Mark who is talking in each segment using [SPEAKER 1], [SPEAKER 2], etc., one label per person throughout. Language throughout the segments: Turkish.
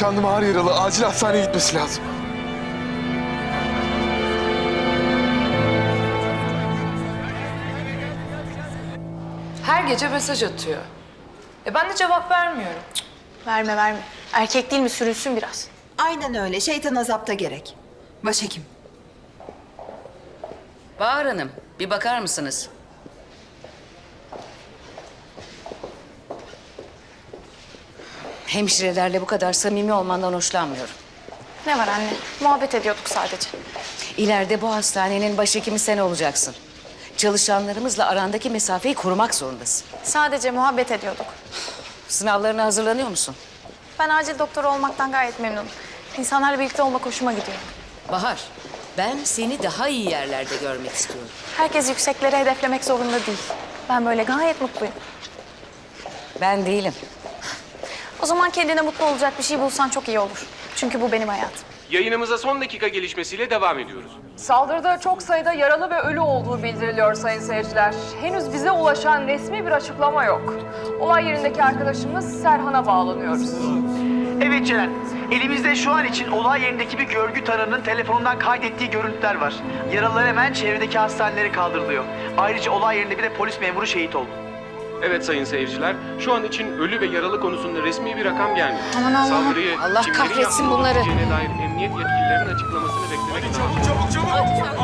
[SPEAKER 1] Nişanlım ağır yaralı. Acil hastaneye gitmesi lazım.
[SPEAKER 2] Her gece mesaj atıyor. E ben de cevap vermiyorum.
[SPEAKER 3] Verme verme. Erkek değil mi sürünsün biraz.
[SPEAKER 4] Aynen öyle. Şeytan azapta gerek. Başhekim.
[SPEAKER 5] Bahar Hanım, bir bakar mısınız? Hemşirelerle bu kadar samimi olmandan hoşlanmıyorum.
[SPEAKER 3] Ne var anne? Muhabbet ediyorduk sadece.
[SPEAKER 5] İleride bu hastanenin başhekimi sen olacaksın. Çalışanlarımızla arandaki mesafeyi korumak zorundasın.
[SPEAKER 3] Sadece muhabbet ediyorduk.
[SPEAKER 5] Sınavlarına hazırlanıyor musun?
[SPEAKER 3] Ben acil doktor olmaktan gayet memnunum. İnsanlarla birlikte olmak hoşuma gidiyor.
[SPEAKER 5] Bahar, ben seni daha iyi yerlerde görmek istiyorum.
[SPEAKER 3] Herkes yüksekleri hedeflemek zorunda değil. Ben böyle gayet mutluyum.
[SPEAKER 5] Ben değilim.
[SPEAKER 3] O zaman kendine mutlu olacak bir şey bulsan çok iyi olur. Çünkü bu benim hayatım.
[SPEAKER 6] Yayınımıza son dakika gelişmesiyle devam ediyoruz.
[SPEAKER 2] Saldırıda çok sayıda yaralı ve ölü olduğu bildiriliyor sayın seyirciler. Henüz bize ulaşan resmi bir açıklama yok. Olay yerindeki arkadaşımız Serhan'a bağlanıyoruz.
[SPEAKER 7] Evet Ceren. Elimizde şu an için olay yerindeki bir görgü tanığının telefonundan kaydettiği görüntüler var. Yaralılar hemen çevredeki hastanelere kaldırılıyor. Ayrıca olay yerinde bir de polis memuru şehit oldu.
[SPEAKER 6] Evet sayın seyirciler, şu an için ölü ve yaralı konusunda resmi bir rakam gelmedi.
[SPEAKER 3] Aman Allah'ım.
[SPEAKER 6] Saldırıyı
[SPEAKER 5] Allah
[SPEAKER 6] kimlerin
[SPEAKER 5] kahretsin bunları.
[SPEAKER 6] olabileceğine dair emniyet yetkililerinin açıklamasını beklemek lazım.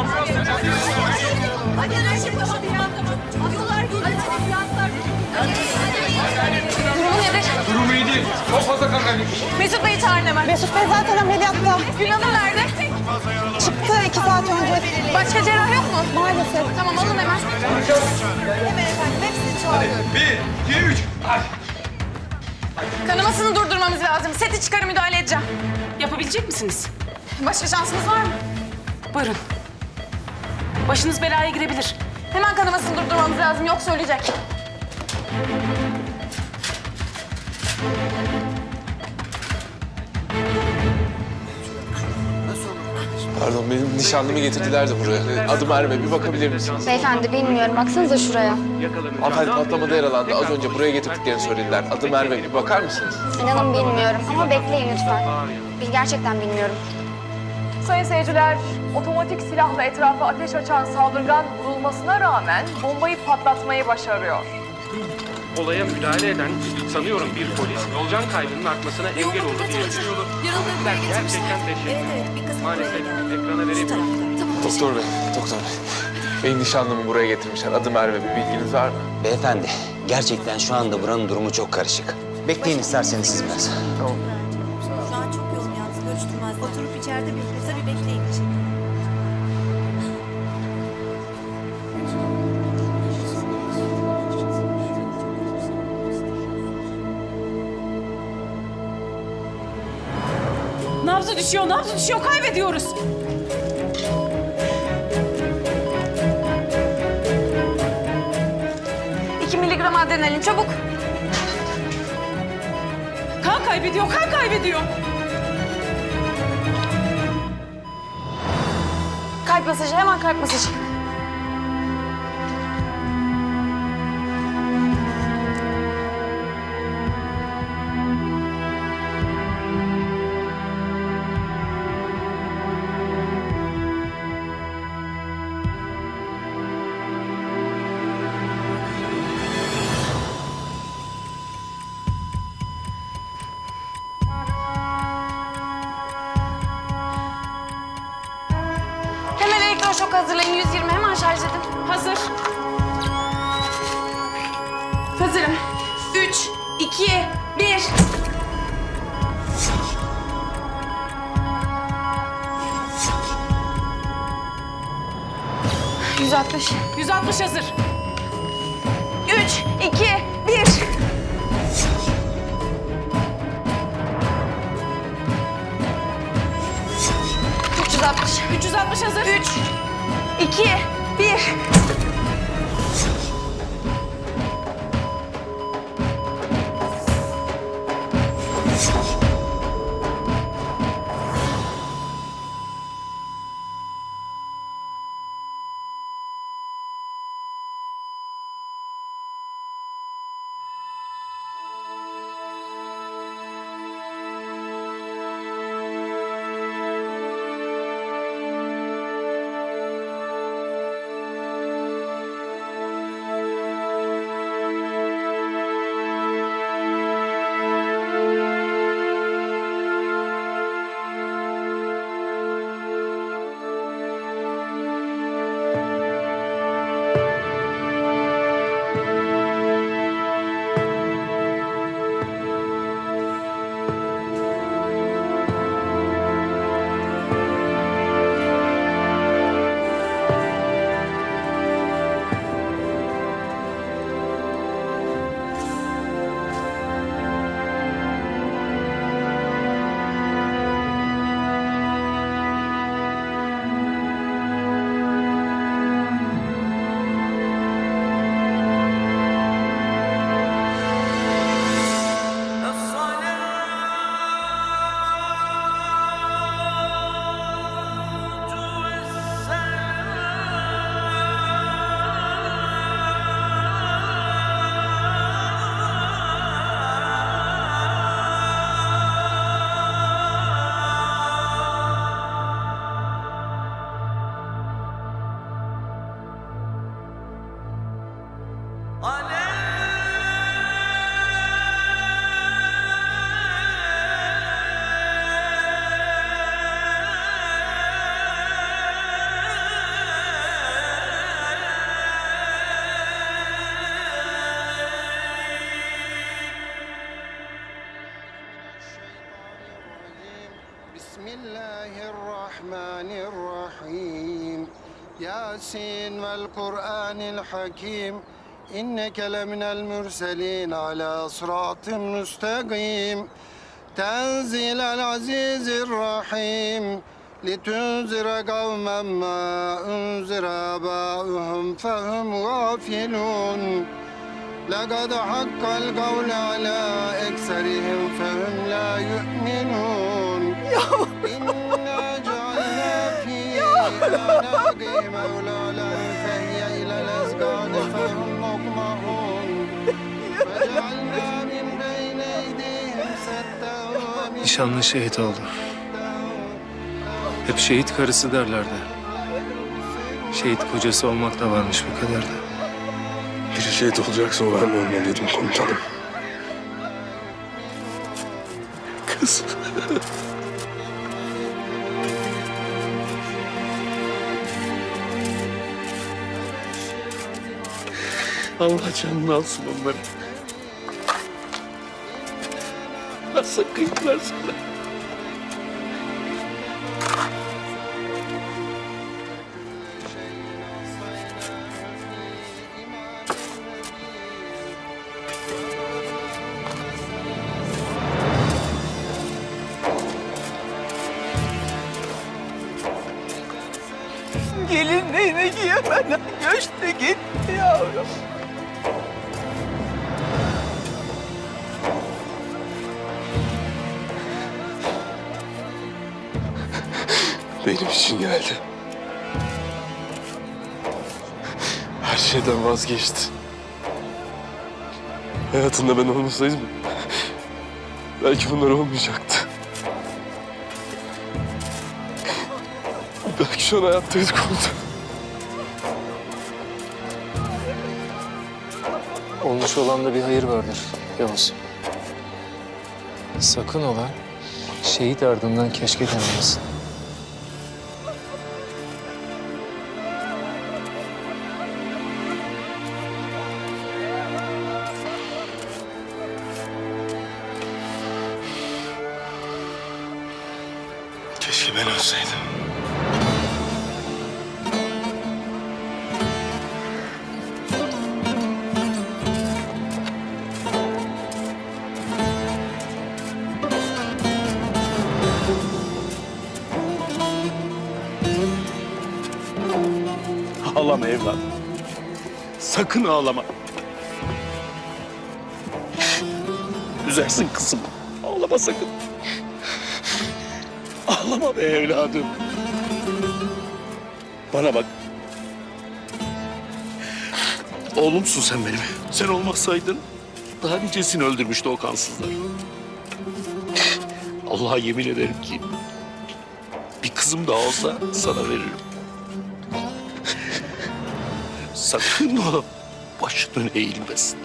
[SPEAKER 3] Durumu nedir?
[SPEAKER 1] Durumu iyi değil. Çok fazla kan kaybı.
[SPEAKER 3] Mesut Bey'i çağırın hemen.
[SPEAKER 8] Mesut Bey zaten ameliyatta.
[SPEAKER 3] Gül Hanım nerede?
[SPEAKER 8] Çıktı iki saat önce.
[SPEAKER 3] Başka cerrah yok mu?
[SPEAKER 8] Maalesef.
[SPEAKER 3] Tamam alın hemen.
[SPEAKER 1] Bir,
[SPEAKER 3] Seti çıkarı müdahale edeceğim.
[SPEAKER 9] Yapabilecek misiniz?
[SPEAKER 3] Başka şansımız var mı?
[SPEAKER 9] Buyurun. Başınız belaya girebilir.
[SPEAKER 3] Hemen kanamasını durdurmamız lazım yoksa ölecek.
[SPEAKER 1] Pardon benim nişanlımı getirdiler de buraya. Adım Merve. Bir bakabilir misiniz?
[SPEAKER 10] Beyefendi bilmiyorum. Baksanıza şuraya.
[SPEAKER 1] Hanımefendi patlamada yaralandı. Az önce buraya getirdiklerini söylediler. Adım Merve. Bir bakar mısınız?
[SPEAKER 10] İnanın bilmiyorum ama bekleyin lütfen. Bil gerçekten bilmiyorum.
[SPEAKER 2] Sayın seyirciler, otomatik silahla etrafa ateş açan saldırgan vurulmasına rağmen bombayı patlatmayı başarıyor.
[SPEAKER 6] Olaya müdahale eden sanıyorum bir polis yolcan kaybının artmasına engel oldu diyebilirim. Bizler gerçekten teşekkür Maalesef ekrana veremiyoruz.
[SPEAKER 1] Doktor bey, doktor bey. Benim nişanlımı buraya getirmişler. Adı Merve. Bir bilginiz var mı?
[SPEAKER 11] Beyefendi, gerçekten şu anda buranın durumu çok karışık. Bekleyin isterseniz siz biraz.
[SPEAKER 4] Şu an çok yoğun yalnız görüştürmezler. Oturup içeride bir
[SPEAKER 9] Nabzı düşüyor, nabzı düşüyor. Kaybediyoruz.
[SPEAKER 3] İki miligram adrenalin çabuk.
[SPEAKER 9] Kan kaybediyor, kan kaybediyor.
[SPEAKER 3] Kalp masajı hemen kalp masajı. Hazırlayın 120 hemen şarj edin.
[SPEAKER 9] Hazır.
[SPEAKER 3] Hazırım. Üç, iki, bir. Yüz altmış.
[SPEAKER 9] 160 hazır.
[SPEAKER 3] Üç, iki, bir. Üç yüz altmış.
[SPEAKER 9] 360 hazır.
[SPEAKER 3] Üç, iki, bir.
[SPEAKER 12] بسم الله الرحمن الرحيم ياسين والقرآن الحكيم إنك لمن المرسلين على صراط مستقيم تنزيل العزيز الرحيم لتنذر قوما ما أنذر آباؤهم فهم غافلون لقد حق القول على أكثرهم فهم لا يؤمنون
[SPEAKER 1] Nişanlı şehit oldu. Hep şehit karısı derlerdi. Şehit kocası olmak da varmış bu kadar da.
[SPEAKER 13] Biri şehit olacaksa o ben olmalıydım komutanım. Kız. Allah canını alsın onları. Nasıl kıydılar sana? Benim için geldi. Her şeyden vazgeçti. Hayatında ben olmasaydım belki bunlar olmayacaktı. Belki şu an hayattaydık komutanım.
[SPEAKER 1] Olmuş olanda bir hayır vardır Yavuz. Sakın ola şehit ardından keşke demeyesin.
[SPEAKER 13] Keşke ben ölseydim.
[SPEAKER 11] Ağlama evladım. Sakın ağlama. Üzersin kızım. Ağlama sakın. Ağlama be evladım. Bana bak. Oğlumsun sen benim. Sen olmasaydın daha nicesini öldürmüştü o kansızlar. Allah'a yemin ederim ki bir kızım daha olsa sana veririm. Sakın o başının eğilmesin.